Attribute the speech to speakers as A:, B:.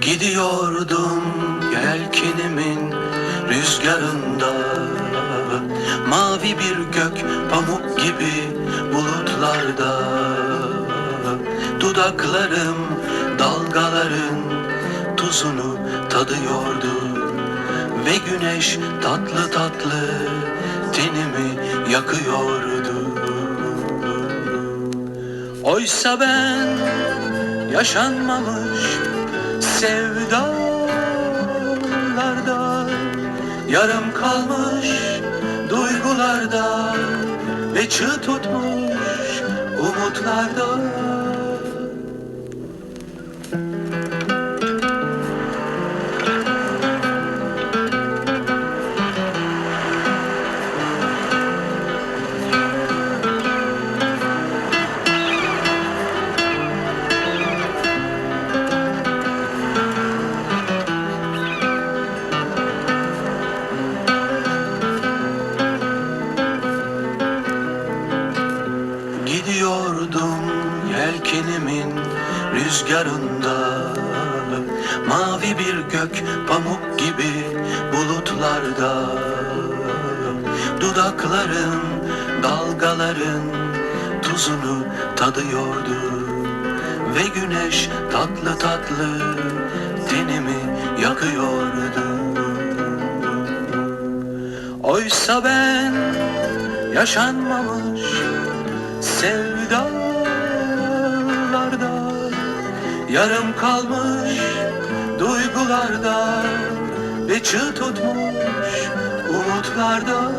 A: Gidiyordum yelkenimin rüzgarında Mavi bir gök pamuk gibi bulutlarda Dudaklarım dalgaların tuzunu tadıyordu Ve güneş tatlı tatlı tenimi yakıyordu. Oysa ben yaşanmamış sevdalarda Yarım kalmış duygularda Ve çığ tutmuş umutlarda Gidiyordum yelkenimin rüzgarında. Mavi bir gök pamuk gibi bulutlarda. Dudaklarım dalgaların tuzunu tadıyordu. Ve güneş tatlı tatlı tenimi yakıyordu. Oysa ben yaşanmamış sevdalarda Yarım kalmış duygularda Ve çığ tutmuş umutlarda